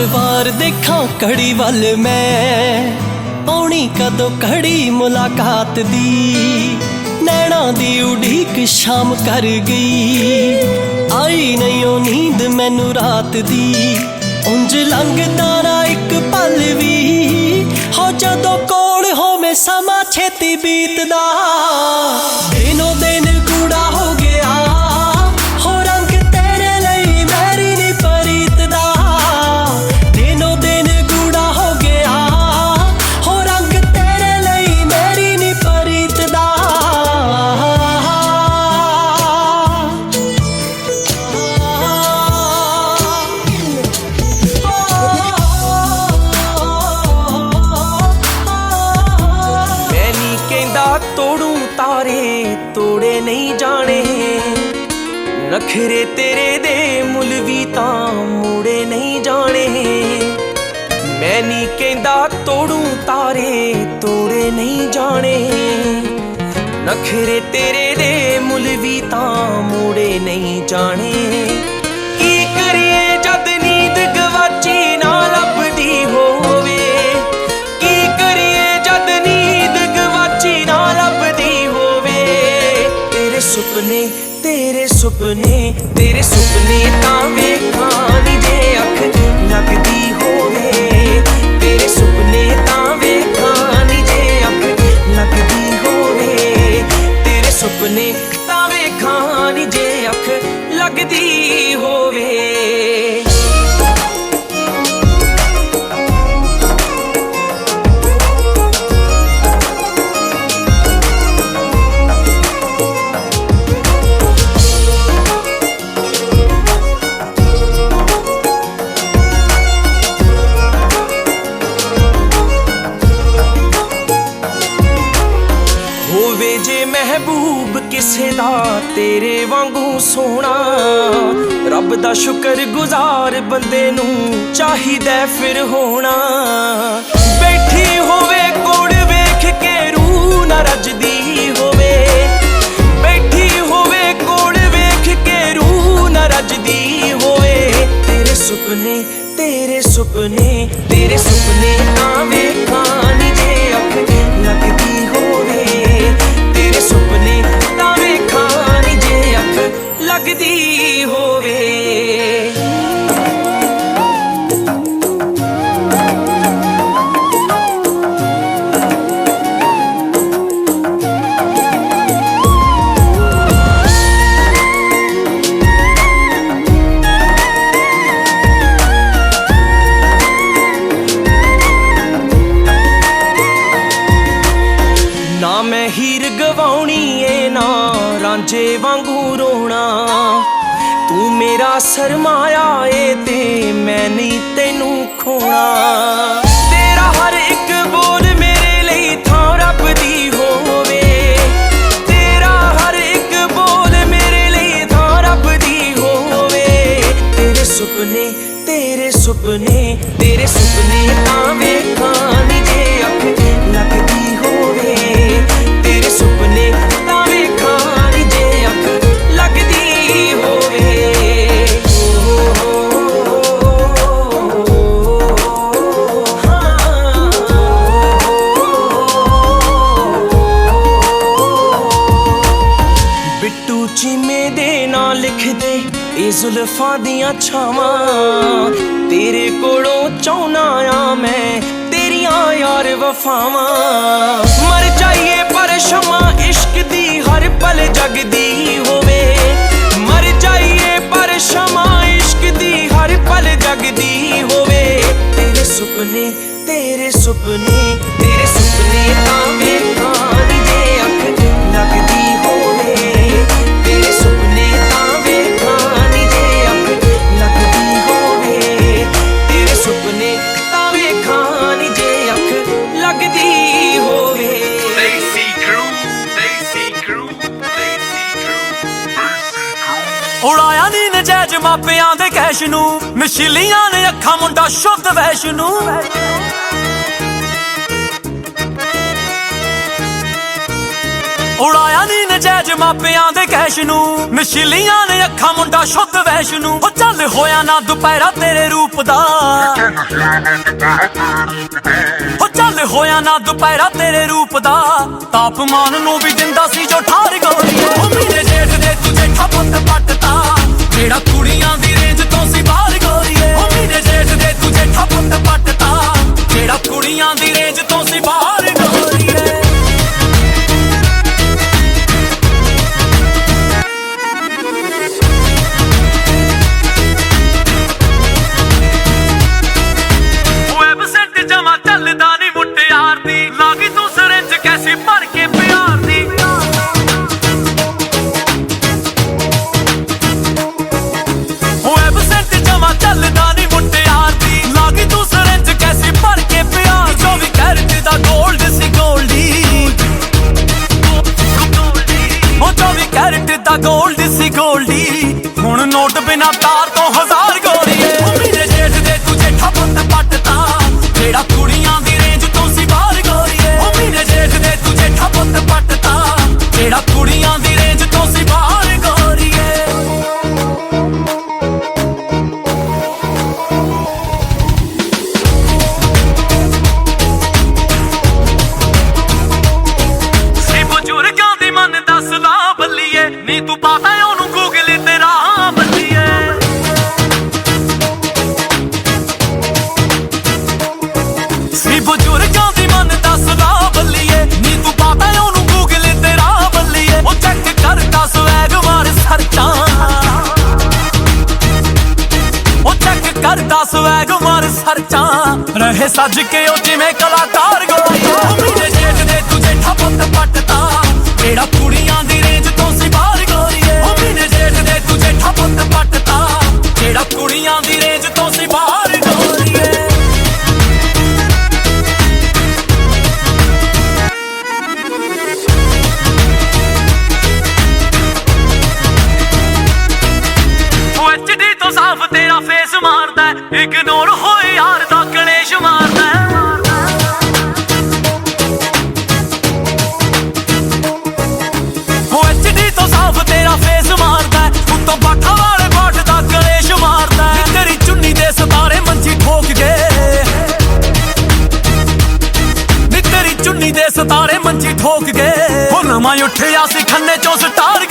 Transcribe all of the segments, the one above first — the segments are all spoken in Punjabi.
ਵਾਰ-ਵਾਰ ਦੇਖਾਂ ਘੜੀ ਵੱਲ ਮੈਂ। ਆਉਣੀ ਕਦੋਂ ਘੜੀ ਮੁਲਾਕਾਤ ਦੀ। ਨੈਣਾ ਦੀ ਉਡੀਕ ਸ਼ਾਮ ਕਰ ਗਈ। ਆਈ ਨਹੀਂ ਉਹ ਨੀਂਦ ਮੈਨੂੰ ਰਾਤ ਦੀ। ਉਂਝ ਲੰਘਦਾ ਨਾ ਇੱਕ ਪਲ ਵੀ। ਹੋ ਜਦੋਂ ਕੋਲ ਹੋਵੇ ਸਮਾਂ ਛੇਤੀ ਬੀਤਦਾ। ਨਹੀਂ ਜਾਣੇ। ਨਖਰੇ ਤੇਰੇ ਦੇ ਮੁੱਲ ਵੀ ਤਾਂ ਮੂੜੇ ਨਹੀਂ ਜਾਣੇ। ਮੈਂ ਨਹੀਂ ਕਹਿੰਦਾ ਤੋੜੂ ਤਾਰੇ, ਤੋੜੇ ਨਹੀਂ ਜਾਣੇ। ਨਖਰੇ ਤੇਰੇ ਦੇ ਮੁੱਲ ਵੀ ਤਾਂ ਮੂੜੇ ਨਹੀਂ ਜਾਣੇ। ਕੀ ਕਰੀਏ? ਕਿਸੇ ਦਾ ਤੇਰੇ ਵਾਂਗੂ ਸੋਹਣਾ। ਰੱਬ ਦਾ ਸ਼ੁਕਰ ਗੁਜ਼ਾਰ ਬੰਦੇ ਨੂੰ ਚਾਹੀਦਾ ਫਿਰ ਹੋਣਾ। ਬੈਠੀ ਹੋਵੇ ਕੋੜ ਵੇਖ ਕੇ ਰੂਹ ਨਾ ਰੱਜਦੀ ਹੋਵੇ। ਬੈਠੀ ਹੋਵੇ ਕੋੜ ਵੇਖ ਕੇ ਰੂਹ ਨਾ ਰੱਜਦੀ ਹੋਵੇ। ਤੇਰੇ ਸੁਪਨੇ ਤੇਰੇ ਸੁਪਨੇ ਤੇਰੇ ਸੁਪਨੇ ਤਾਂ ਵੇਖਾਂ ਰਾਂਝੇ ਵਾਂਗੂ ਰੋਣਾ। ਤੂੰ ਮੇਰਾ ਸਰਮਾਇਆ ਏ ਤੇ ਮੈਂ ਨਹੀਂ ਤੈਨੂੰ ਖੋਣਾ। ਤੇਰਾ ਹਰ ਇੱਕ ਬੋਲ ਮੇਰੇ ਲਈ ਥਾਂ ਰੱਬ ਦੀ ਹੋਵੇ। ਤੇਰਾ ਹਰ ਇੱਕ ਬੋਲ ਮੇਰੇ ਲਈ ਥਾਂ ਰੱਬ ਦੀ ਹੋਵੇ। ਤੇਰੇ ਸੁਪਨੇ ਤੇਰੇ ਸੁਪਨੇ ਤੇਰੇ ਸੁਪਨੇ ਤਾਂ ਵੇਖਾਂ ਨੀ ਜੇ। ਇਹ ਜ਼ੁਲਫਾਂ ਦੀਆਂ ਛਾਵਾਂ। ਤੇਰੇ ਕੋਲੋਂ ਚਾਹੁੰਨਾ ਆ ਮੈਂ, ਤੇਰੀਆਂ ਯਾਰ ਵਫਾਵਾਂ। ਮਰ ਜਾਈਏ ਪਰ ਸ਼ਮਾ ਇਸ਼ਕ ਦੀ ਹਰ ਪਲ ਜਗਦੀ ਹੋਵੇ। ਮਰ ਜਾਈਏ ਪਰ ਸ਼ਮਾ ਇਸ਼ਕ ਦੀ ਹਰ ਪਲ ਜਗਦੀ ਹੋਵੇ। ਤੇਰੇ ਸੁਪਨੇ ਤੇਰੇ ਸੁਪਨੇ ਤੇਰੇ ਸੁਪਨੇ ਤਾਂ crew. ਉਡਾਇਆ ਨੀ ਨਜਾਇਜ਼ ਮਾਪਿਆਂ ਦੇ ਕੈਸ਼ ਨੂੰ। ਨਸ਼ੀਲੀਆਂ ਨੇ ਅੱਖਾਂ ਮੁੰਡਾ ਸ਼ੁੱਧ ਵੈਸ਼ ਨੂੰ ਉਡਾਇਆ ਨੀ ਨਜਾਇਜ਼ ਮਾਪਿਆਂ ਦੇ ਕੈਸ਼ ਨੂੰ। ਨਸ਼ੀਲੀਆਂ ਨੇ ਅੱਖਾਂ ਮੁੰਡਾ ਸ਼ੁੱਧ ਵੈਸ਼ ਨੂੰ ਉਹ ਚੱਲ ਹੋਇਆ ਨਾ ਦੁਪਹਿਰਾ ਤੇਰੇ ਰੂਪ ਦਾ। ਉਹ ਚੱਲ ਹੋਇਆ ਨਾ ਦੁਪਹਿਰਾ ਤੇਰੇ ਰੂਪ ਦਾ। ਤਾਪਮਾਨ ਨੂੰ ਵੀ ਦਿੰਦਾ ਸੀ ਜੋ ਠਾਰ ਗੋਰੀਏ ਉਹ ਮੇਰੇ ਜੇਠ ਦੇ ਤੁਝੇ ਠੱਪਤ ਪੱਟਤਾ ਜਿਹੜਾ ਕੁੜੀਆਂ ਨੋਟ ਬਿਨਾ ਤਾਰ ਤੋਂ ਹਜ਼ਾਰ ਰਹੇ ਕੇ ਉਹ ਜਿਵੇਂ ਕਲਾਕਾਰ ਗੋਰੀਏ ਉਹ ਮੇਰੇ ਜੇਠ ਦੇ ਤੁਝੇ ਠੱਪਤ ਪੱਟਤਾ ਜਿਹੜਾ ਕੁੜੀਆਂ ਦੀ ਰੇਂਜ ਤੋਂ ਸੀ ਬਾਹਰ ਗੋਰੀਏ ਉਹ ਮੇਰੇ ਜੇਠ ਦੇ ਤੁਝੇ ਠੱਪਤ ਪੱਟਤਾ ਜਿਹੜਾ ਕੁੜੀਆਂ ਦੀ ਰੇਂਜ ਤੋਂ ਸੀ ਗੋਰੀਏ ਸਾਫ਼ ਤੇਰਾ ਫੇਸ ਮਾਰਦਾ ਇਗਨੋਰ ਹੋਏ ਉੱਠਿਆ ਸੀ ਖੰਨੇ ਚੋਂ ਸਟਾਰ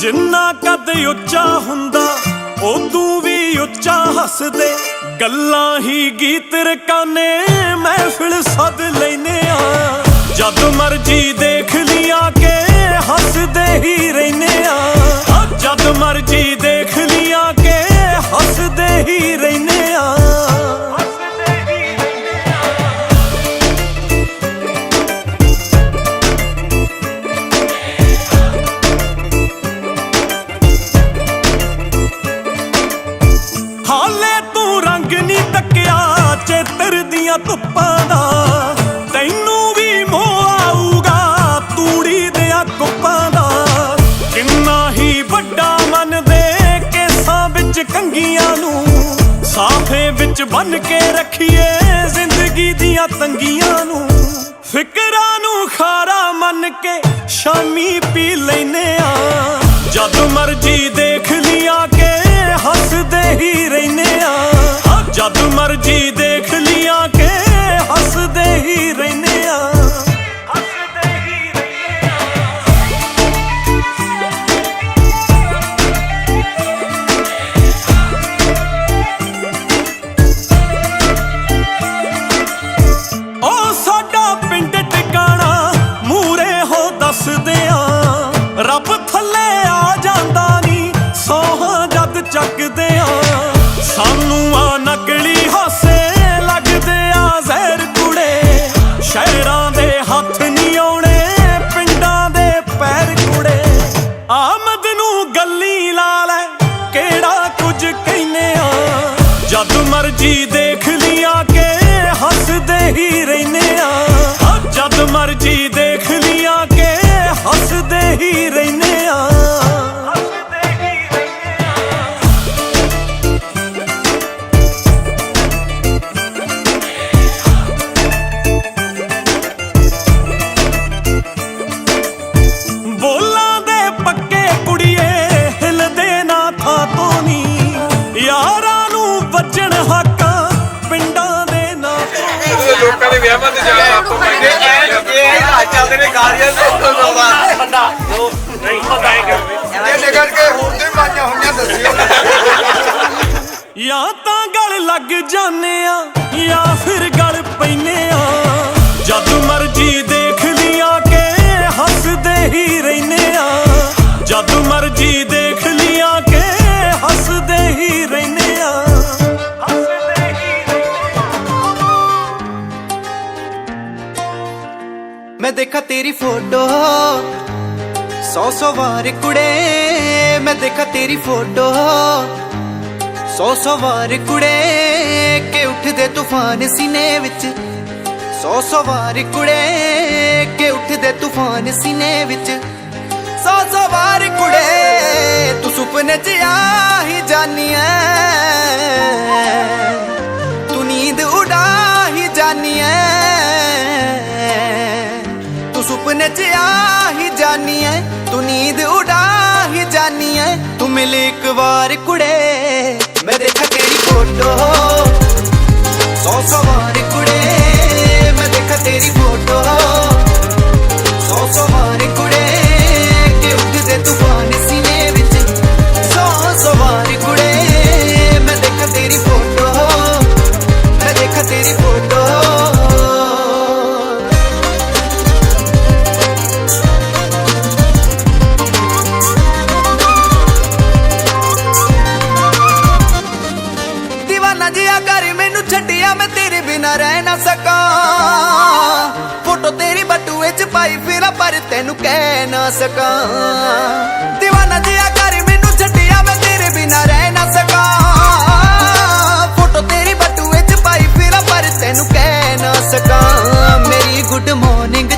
ਜਿੰਨਾ ਕੱਦ ਉੱਚਾ ਹੁੰਦਾ ਉਦੋਂ ਵੀ ਉੱਚਾ ਹੱਸਦੇ। ਗੱਲਾਂ ਹੀ ਗੀਤ ਰਕਾਨੇ ਮਹਿਫਿਲ ਸੱਦ ਲੈਨੇ ਆ। ਜਦ ਮਰਜ਼ੀ ਦੇਖ ਲਿਆ ਕੇ ਹੱਸਦੇ ਹੀ ਰਹਿਨੇ ਆ ਆ। ਜਦ ਮਰਜ਼ੀ ਦੇਖ ਲਿਆ ਕੇ ਹੱਸਦੇ ਹੀ ਰਹਿਨੇ ਦੀਆਂ ਧੁੱਪਾਂ ਦਾ, ਤੈਨੂੰ ਵੀ ਮੋਹ ਆਊਗਾ, ਤੂੜੀ ਦੇ ਕੁੱਪਾਂ ਦਾ। ਕਿੰਨਾ ਹੀ ਵੱਡਾ ਮਨ ਦੇ ਕੇਸਾਂ ਵਿੱਚ ਕੰਗੀਆਂ ਨੂੰ, ਸਾਫੇ ਵਿੱਚ ਬੰਨ ਕੇ ਰੱਖੀਏ ਜ਼ਿੰਦਗੀ ਦੀਆਂ ਤੰਗੀਆਂ ਨੂੰ। ਫਿਕਰਾਂ ਨੂੰ ਖਾਰਾ ਮੰਨ ਕੇ ਸ਼ਾਮੀ ਪੀ ਲੈਨੇ ਆ। ਜਦ ਮਰਜ਼ੀ ਦੇਖ ਲਿਆ ਕੇ ਹੱਸਦੇ ਹੀ ਰਹਿਨੇ ਆ ਆ। ਜਦ ਮਰਜ਼ੀ ਹੀ ਰਹਿੰਦੇ ਆ। ਜਦ ਮਰਜ਼ੀ ਲੋਕਾਂ ਦੇ ਵਿਆਹਾਂ ਤੇ ਜਾਣਾ ਆਪਾਂ ਮੰਗੇ ਇਹ ਹਾਲ ਚੱਲਦੇ ਨੇ ਗਾਲੀਆਂ ਤੇ ਬੰਦਾ। ਨਹੀਂ ਪਤਾ ਇਹ ਨਿਕਲ ਕੇ ਹੋਰ ਤੇ ਮਾਈਆਂ ਹੋਈਆਂ ਦੱਸਿਓ। ਜਾਂ ਤਾਂ ਗਲ ਲੱਗ ਜਾਂਦੇ ਆ ਜਾਂ ਫਿਰ ਗਲ ਪੈਨੇ ਆ। ਜਦ ਮਰਜ਼ੀ ਦੇਖ ਲੀਆਂ ਕੇ ਹੱਸਦੇ ਹੀ ਰਹਿੰਦੇ ਆ। ਜਦ ਮਰਜ਼ੀ ਦੇਖਾ ਤੇਰੀ ਫੋਟੋ। ਸੌ ਸੌ ਵਾਰ ਕੁੜੇ, ਮੈਂ ਦੇਖਾ ਤੇਰੀ ਫੋਟੋ। ਸੌ ਸੌ ਵਾਰ ਕੁੜੇ, ਕੇ ਉੱਠਦੇ ਤੂਫਾਨ ਸੀਨੇ ਵਿੱਚ। ਸੌ ਸੌ ਵਾਰ ਕੁੜੇ, ਕੇ ਉੱਠਦੇ ਤੂਫਾਨ ਸੀਨੇ ਵਿੱਚ। ਸੌ ਸੌ ਵਾਰ ਕੁੜੇ, ਤੂੰ ਸੁਪਨੇ ਚ ਆ ਹੀ ਜਾਨੀ ਐ। ਤੂੰ ਨੀਂਦ ਉਡਾ ਹੀ ਜਾਨੀ ਐ। ਸੁਪਨੇ ਚ ਆ ਹੀ ਜਾਨੀ ਐ ਤੂੰ ਨੀਂਦ ਉਡਾ ਹੀ ਜਾਨੀ ਐ ਤੂੰ ਮਿਲ ਇੱਕ ਵਾਰ ਕੁੜੇ, ਮੈਂ ਦੇਖਾ ਤੇਰੀ ਫੋਟੋ। ਨਾ ਸਕਾਂ। دیਵਾਨਾ ਜਿਆ ਕਰ, ਮੈਨੂੰ ਛੱਡਿਆ ਮੈਂ ਤੇਰੇ ਬਿਨਾ ਰਹਿ ਨਾ ਸਕਾਂ। ਫੋਟੋ ਤੇਰੀ ਬਟੂਏ ਚ ਪਾਈ ਫਿਰਾਂ, ਪਰ ਤੈਨੂੰ ਕਹਿ ਨਾ ਸਕਾਂ। ਮੇਰੀ ਗੁੱਡ ਮਾਰਨਿੰਗ